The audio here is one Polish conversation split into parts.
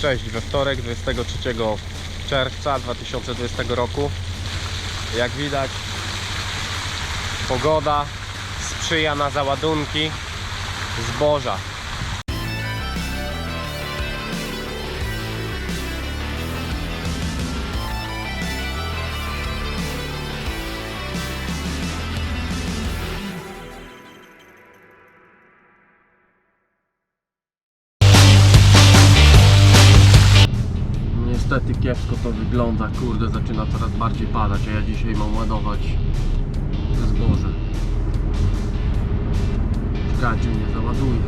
Cześć, we wtorek 23 czerwca 2020 roku. Jak widać, pogoda sprzyja na załadunki zboża. Niestety kiepsko to wygląda, kurde, zaczyna coraz bardziej padać, a ja dzisiaj mam ładować zboże. Ciekawe, czy mnie załaduje.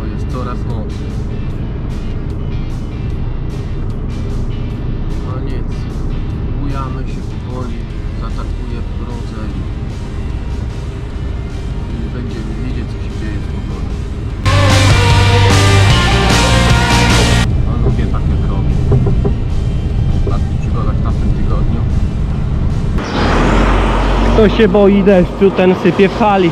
Bo jest coraz mocniej. No nic, bujamy się powoli, zaatakuje wrodze i, i będziemy wiedzieć, co się dzieje Kto się boi deszczu, ten sypie w hali.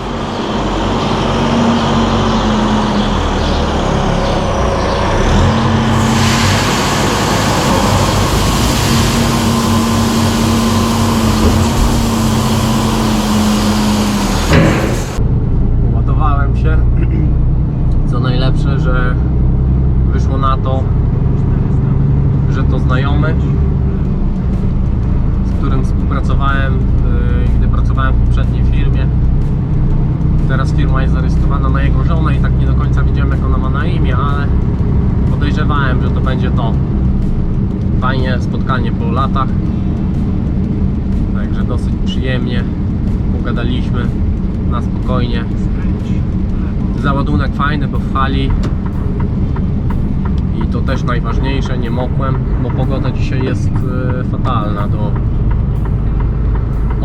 Ładowałem się. Co najlepsze, że wyszło na to, że to znajomy, z którym współpracowałem, yy, gdy pracowałem w poprzedniej firmie. Teraz firma jest zarejestrowana na jego żonę i tak nie do końca wiedziałem jak ona ma na imię, ale podejrzewałem, że to będzie to. Fajnie, spotkanie po latach. Także dosyć przyjemnie pogadaliśmy na spokojnie. Załadunek fajny, bo w i to też najważniejsze, nie mokłem, bo pogoda dzisiaj jest e, fatalna do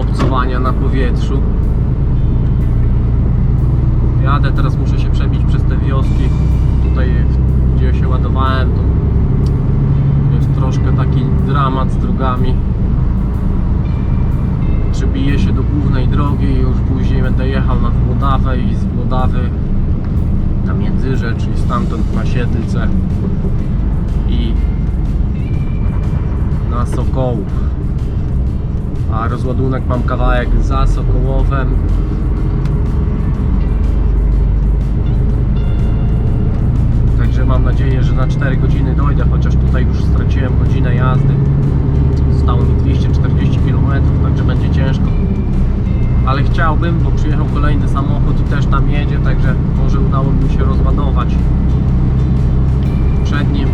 obcowania na powietrzu. Jadę, teraz muszę się przebić przez te wioski. Tutaj, gdzie się ładowałem, to jest troszkę taki dramat z drogami. Przybiję się do głównej drogi i już później będę jechał na Włodawę i z Włodawy na Międzyrze, czyli stamtąd na Siedlce i na Sokołów. A rozładunek mam kawałek za Sokołowem. Także mam nadzieję, że na 4 godziny dojdę, chociaż tutaj już straciłem godzinę jazdy. Zostało mi 240 km, także będzie ciężko. Ale chciałbym, bo przyjechał kolejny samochód i też tam jedzie, także może udałoby mi się rozładować przed nim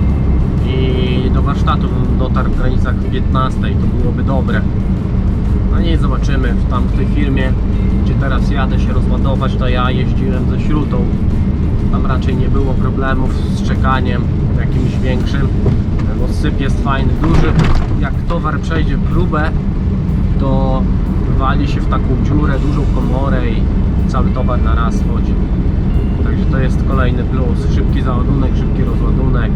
i do warsztatu dotarł w granicach 15, to byłoby dobre. No nie zobaczymy, tam w tej firmie, gdzie teraz jadę się rozładować, to ja jeździłem ze śrutą. Tam raczej nie było problemów z czekaniem jakimś większym, syp jest fajny, duży. Jak towar przejdzie próbę, to wali się w taką dziurę, dużą komorę i cały towar na raz wchodzi. Także to jest kolejny plus. Szybki załadunek, szybki rozładunek.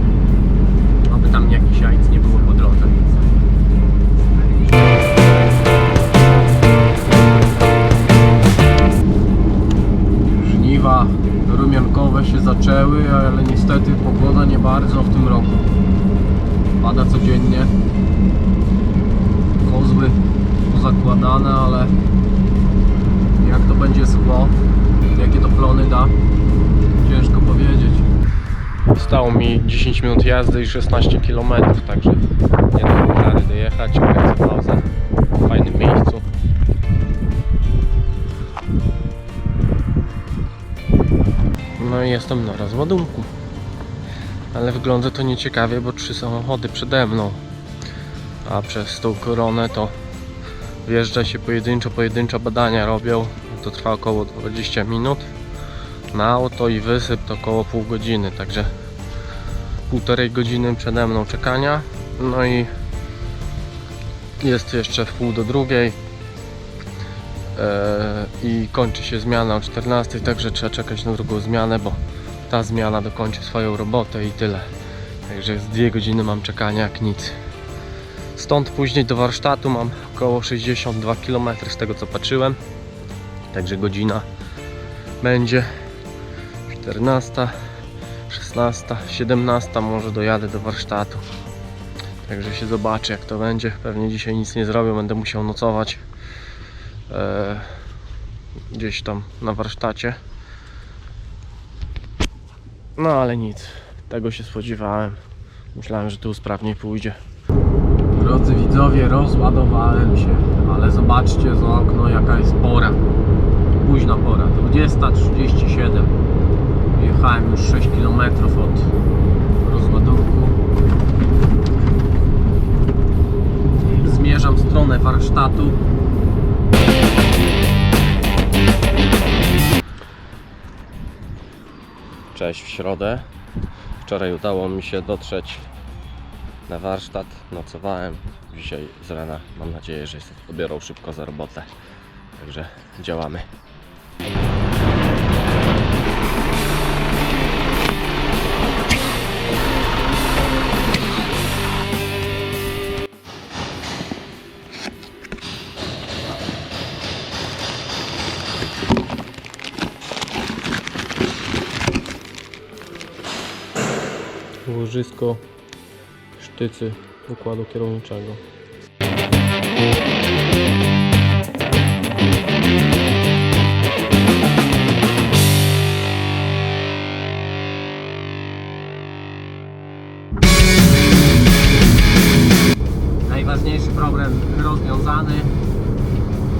Aby tam jakiś jajc nie było po drodze. Żniwa rumiankowe się zaczęły, ale niestety pogoda nie bardzo w tym roku. Pada codziennie. Kozły pozakładane, ale jak to będzie schło, jakie to plony da, ciężko powiedzieć. Stało mi 10 minut jazdy i 16 km, także nie dam rady dojechać, kręcę pauzę w fajnym miejscu. No i jestem na rozładunku. Ale wygląda to nieciekawie, bo trzy samochody przede mną. A przez tą koronę to wjeżdża się pojedynczo, pojedynczo badania robią. To trwa około 20 minut. Na auto i wysyp to około pół godziny, także półtorej godziny przede mną czekania. No i jest jeszcze w pół do drugiej. Eee, I kończy się zmiana o 14, także trzeba czekać na drugą zmianę, bo ta zmiana dokończy swoją robotę i tyle. Także z dwie godziny mam czekania jak nic. Stąd później do warsztatu mam około 62 km z tego co patrzyłem. Także godzina będzie 14. 16, 17 może dojadę do warsztatu. Także się zobaczy jak to będzie. Pewnie dzisiaj nic nie zrobię, będę musiał nocować e, gdzieś tam na warsztacie. No ale nic, tego się spodziewałem. Myślałem, że tu sprawniej pójdzie. Drodzy widzowie, rozładowałem się, ale zobaczcie za okno jaka jest pora. Późna pora, 20.37. Jechałem już 6 km od rozładunku. Zmierzam w stronę warsztatu. Cześć w środę. Wczoraj udało mi się dotrzeć na warsztat. Nocowałem. Dzisiaj z rana mam nadzieję, że się dobiorą szybko za robotę. Także działamy. Łożysko sztycy układu kierowniczego. Najważniejszy problem rozwiązany.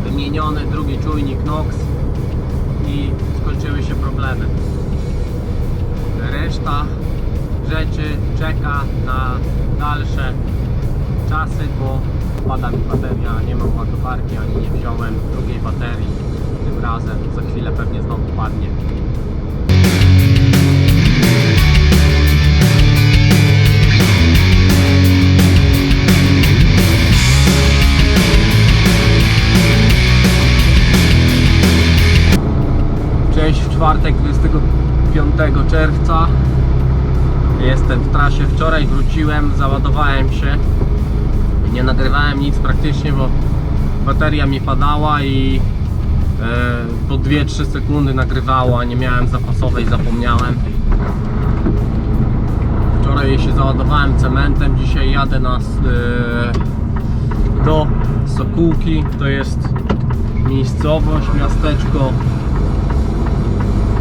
Wymieniony drugi czujnik NOx i skończyły się problemy. Reszta rzeczy czeka na dalsze czasy, bo pada mi bateria, nie mam ładowarki ani nie wziąłem drugiej baterii tym razem. Za chwilę pewnie znowu padnie. Cześć, w czwartek 25 czerwca Jestem w trasie. Wczoraj wróciłem, załadowałem się. Nie nagrywałem nic praktycznie, bo bateria mi padała i e, po 2-3 sekundy nagrywało, a nie miałem zapasowej, zapomniałem. Wczoraj się załadowałem cementem, dzisiaj jadę na, e, do Sokółki. To jest miejscowość, miasteczko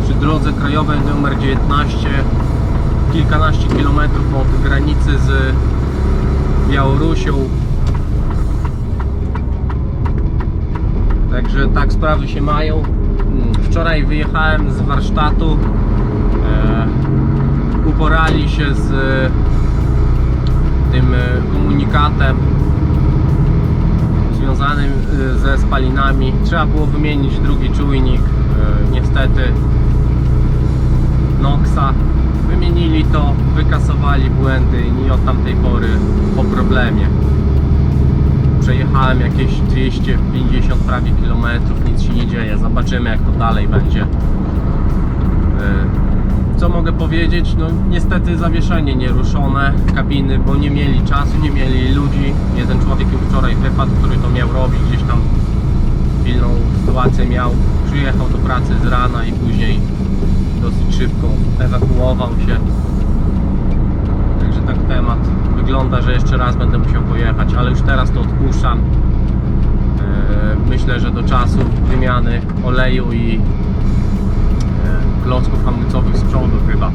przy drodze krajowej numer 19 kilkanaście kilometrów od granicy z Białorusią. Także tak sprawy się mają. Mm, Wczoraj wyjechałem z warsztatu. E, uporali się z e, tym e, komunikatem związanym ze spalinami. Trzeba było wymienić drugi czujnik. Niestety Noxa. Wymienili to, wykasowali błędy i od tamtej pory po problemie. Przejechałem jakieś 250 prawie kilometrów, nic się nie dzieje. Zobaczymy jak to dalej będzie. Yy, Co mogę powiedzieć? No niestety zawieszenie nieruszone kabiny, bo nie mieli czasu, nie mieli ludzi. Jeden człowiek już wczoraj wypadł, który to miał robić, gdzieś tam pilną sytuację miał. Przyjechał do pracy z rana i później dosyć szybko ewakuował się. Także tak temat wygląda, że jeszcze raz będę musiał pojechać, ale już teraz to odpuszczam. Eee, Myślę, że do czasu wymiany oleju i e, klocków hamulcowych z przodu chyba.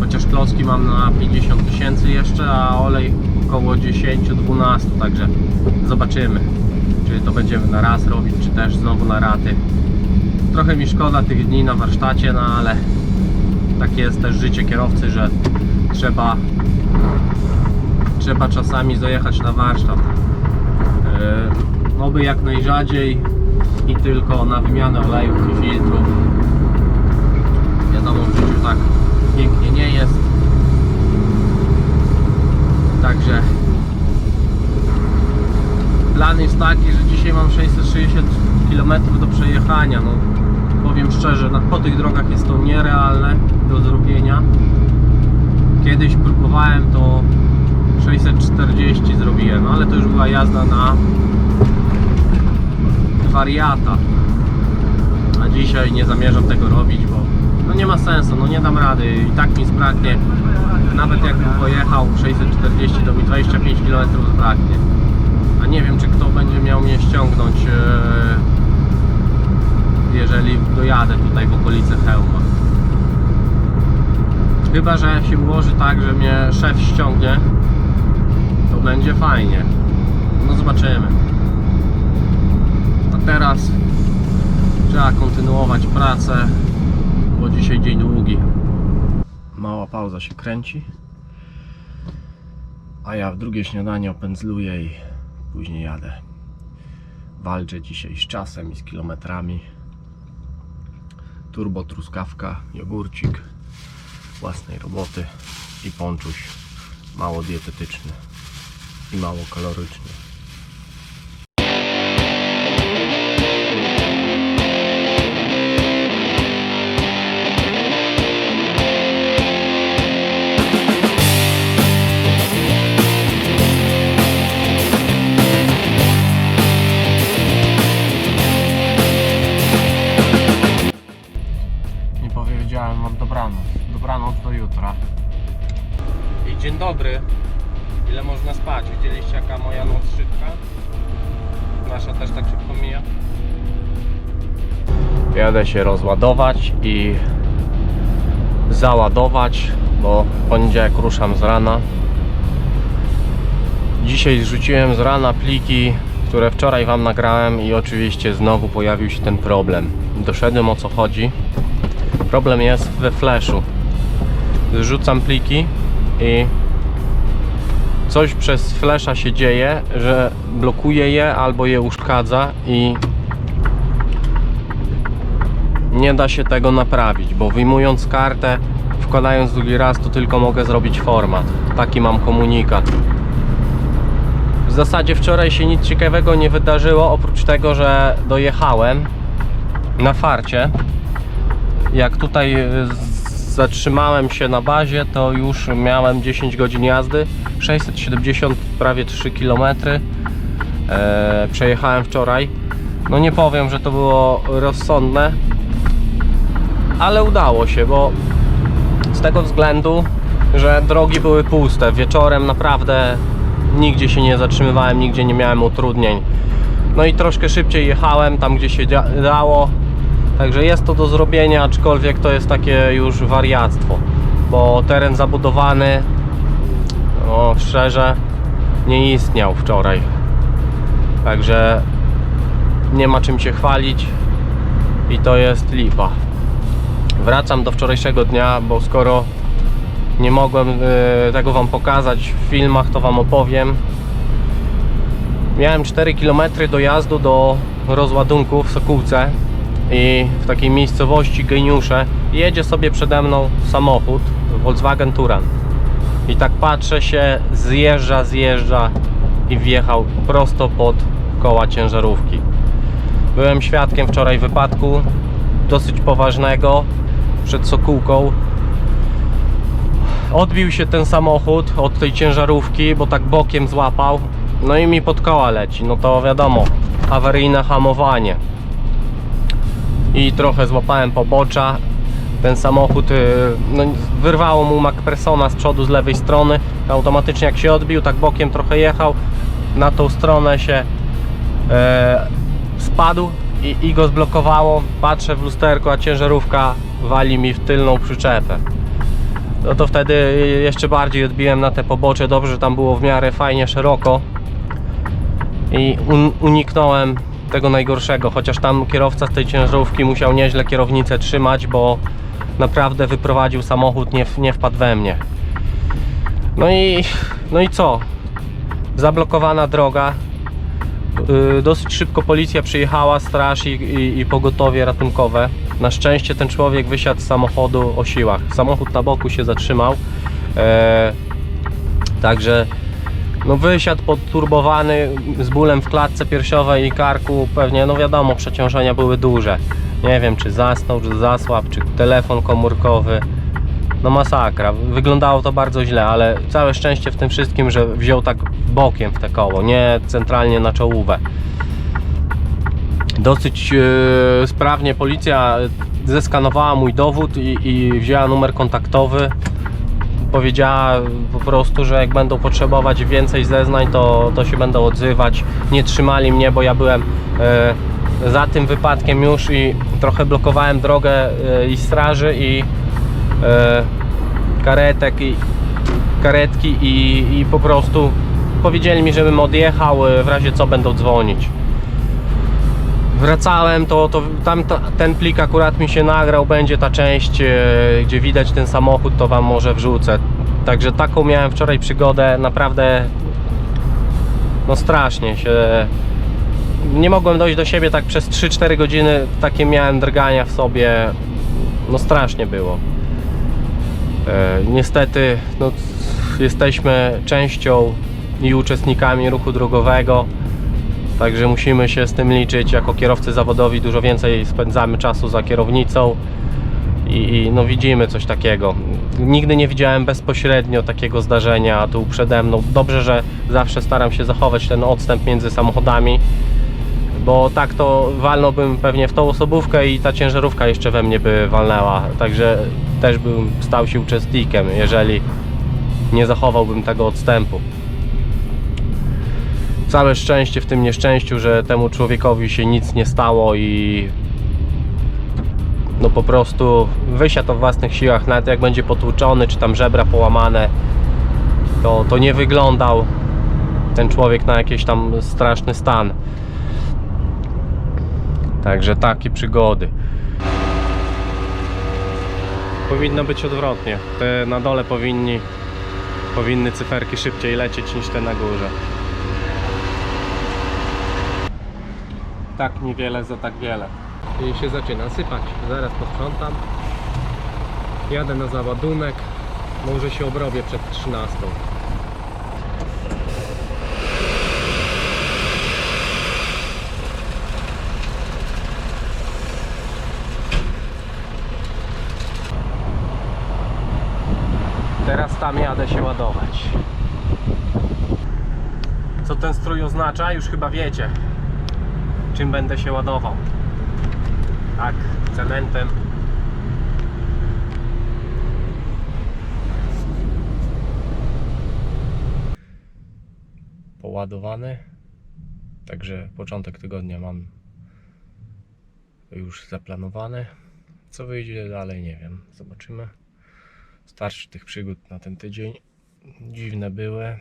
Chociaż klocki mam na 50 tysięcy jeszcze, a olej około 10-12, także zobaczymy. Czy to będziemy na raz robić, czy też znowu na raty. Trochę mi szkoda tych dni na warsztacie, no ale takie jest też życie kierowcy, że trzeba trzeba czasami dojechać na warsztat. Yy, oby jak najrzadziej i tylko na wymianę olejów i filtrów. Wiadomo, w życiu tak pięknie nie jest. Także plan jest taki, że dzisiaj mam 660 km do przejechania. No, powiem szczerze, na, po tych drogach jest to nierealne do zrobienia. Kiedyś próbowałem to 640 zrobiłem, ale to już była jazda na wariata. A dzisiaj nie zamierzam tego robić, bo no nie ma sensu, no nie dam rady i tak mi zbraknie. Nawet jakbym pojechał 640, to mi 25 km zbraknie. A nie wiem, czy kto będzie miał mnie ściągnąć, e, jeżeli dojadę tutaj w okolice Chełma. Chyba, że się ułoży tak, że mnie szef ściągnie, to będzie fajnie. No zobaczymy. A teraz trzeba kontynuować pracę, bo dzisiaj dzień długi. Mała pauza się kręci, a ja w drugie śniadanie opędzluję i później jadę. Walczę dzisiaj z czasem i z kilometrami. Turbo truskawka, jogurcik własnej roboty i ponczuś mało dietetyczny i mało kaloryczny. Jadę się rozładować i załadować, bo poniedziałek ruszam z rana. Dzisiaj zrzuciłem z rana pliki, które wczoraj Wam nagrałem i oczywiście znowu pojawił się ten problem. Doszedłem o co chodzi. Problem jest we flashu. Zrzucam pliki i coś przez flasha się dzieje, że blokuje je albo je uszkadza i nie da się tego naprawić, bo wyjmując kartę, wkładając drugi raz, to tylko mogę zrobić format. Taki mam komunikat. W zasadzie wczoraj się nic ciekawego nie wydarzyło, oprócz tego, że dojechałem na farcie. Jak tutaj e, zatrzymałem się na bazie, to już miałem 10 godzin jazdy, 670 prawie 3 km. E, przejechałem wczoraj. No nie powiem, że to było rozsądne, ale udało się, bo z tego względu, że drogi były puste. Wieczorem naprawdę nigdzie się nie zatrzymywałem, nigdzie nie miałem utrudnień. No i troszkę szybciej jechałem tam, gdzie się dało. Także jest to do zrobienia, aczkolwiek to jest takie już wariactwo, bo teren zabudowany, no szczerze, nie istniał wczoraj. Także nie ma czym się chwalić i to jest lipa. Wracam do wczorajszego dnia, bo skoro nie mogłem e, tego Wam pokazać w filmach, to Wam opowiem. Miałem 4 km dojazdu do rozładunku w Sokółce i w takiej miejscowości Geniusze jedzie sobie przede mną samochód Volkswagen Touran i tak patrzę się, zjeżdża, zjeżdża i wjechał prosto pod koła ciężarówki. Byłem świadkiem wczoraj wypadku dosyć poważnego przed Sokółką. Odbił się ten samochód od tej ciężarówki, bo tak bokiem złapał. No i mi pod koła leci. No to wiadomo, awaryjne hamowanie. I trochę złapałem pobocza. Ten samochód y, no, wyrwało mu MacPersona z przodu z lewej strony. Automatycznie jak się odbił, tak bokiem trochę jechał. Na tą stronę się e, spadł i, i go zblokowało. Patrzę w lusterko, a ciężarówka wali mi w tylną przyczepę. No to wtedy jeszcze bardziej odbiłem na te pobocze. Dobrze, że tam było w miarę fajnie szeroko. I un uniknąłem tego najgorszego, chociaż tam kierowca z tej ciężarówki musiał nieźle kierownicę trzymać, bo naprawdę wyprowadził samochód, nie, nie wpadł we mnie. No i, no i co? Zablokowana droga. Yy, Dosyć szybko policja przyjechała, straż i, i, i pogotowie ratunkowe. Na szczęście ten człowiek wysiadł z samochodu o siłach. Samochód na boku się zatrzymał. E, także no wysiadł podturbowany z bólem w klatce piersiowej i karku. Pewnie, no wiadomo, przeciążenia były duże. Nie wiem, czy zasnął, czy zasłab, czy telefon komórkowy. No masakra. Wyglądało to bardzo źle, ale całe szczęście w tym wszystkim, że wziął tak bokiem w te koło, nie centralnie na czołówę. Dosyć e, sprawnie policja zeskanowała mój dowód i, i wzięła numer kontaktowy. Powiedziała po prostu, że jak będą potrzebować więcej zeznań, to, to się będą odzywać. Nie trzymali mnie, bo ja byłem e, za tym wypadkiem już i trochę blokowałem drogę e, i straży i karetek i karetki i, i po prostu powiedzieli mi, żebym odjechał, w razie co będą dzwonić. Wracałem, to, to tam ta, ten plik akurat mi się nagrał, będzie ta część, e, gdzie widać ten samochód, to wam może wrzucę. Także taką miałem wczoraj przygodę, naprawdę no strasznie się nie mogłem dojść do siebie tak przez 3-4 godziny, takie miałem drgania w sobie, no strasznie było. E, niestety no, jesteśmy częścią i uczestnikami ruchu drogowego. Także musimy się z tym liczyć. Jako kierowcy zawodowi dużo więcej spędzamy czasu za kierownicą i, i no widzimy coś takiego. Nigdy nie widziałem bezpośrednio takiego zdarzenia tu przede mną. Dobrze, że zawsze staram się zachować ten odstęp między samochodami, bo tak to walnąłbym pewnie w tą osobówkę i ta ciężarówka jeszcze we mnie by walnęła. Także też bym stał się uczestnikiem, jeżeli nie zachowałbym tego odstępu całe szczęście w tym nieszczęściu, że temu człowiekowi się nic nie stało i no po prostu wysiadł o własnych siłach, nawet jak będzie potłuczony, czy tam żebra połamane, to, to nie wyglądał ten człowiek na jakiś tam straszny stan. Także takie przygody. Powinno być odwrotnie. Te na dole powinni, powinny cyferki szybciej lecieć niż te na górze. Tak niewiele za tak wiele. I się zaczyna sypać. Zaraz posprzątam. Jadę na załadunek. Może się obrobię przed 13. Teraz tam jadę się ładować. Co ten strój oznacza? Już chyba wiecie czym będę się ładował. Tak, cementem. Poładowany. Także początek tygodnia mam już zaplanowany. Co wyjdzie dalej, nie wiem. Zobaczymy. Starczy tych przygód na ten tydzień. Dziwne były.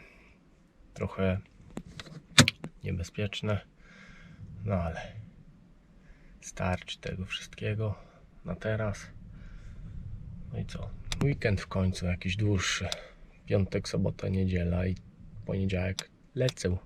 Trochę niebezpieczne. No ale starczy tego wszystkiego na teraz. No i co? Weekend w końcu jakiś dłuższy. Piątek, sobota, niedziela i poniedziałek lecę.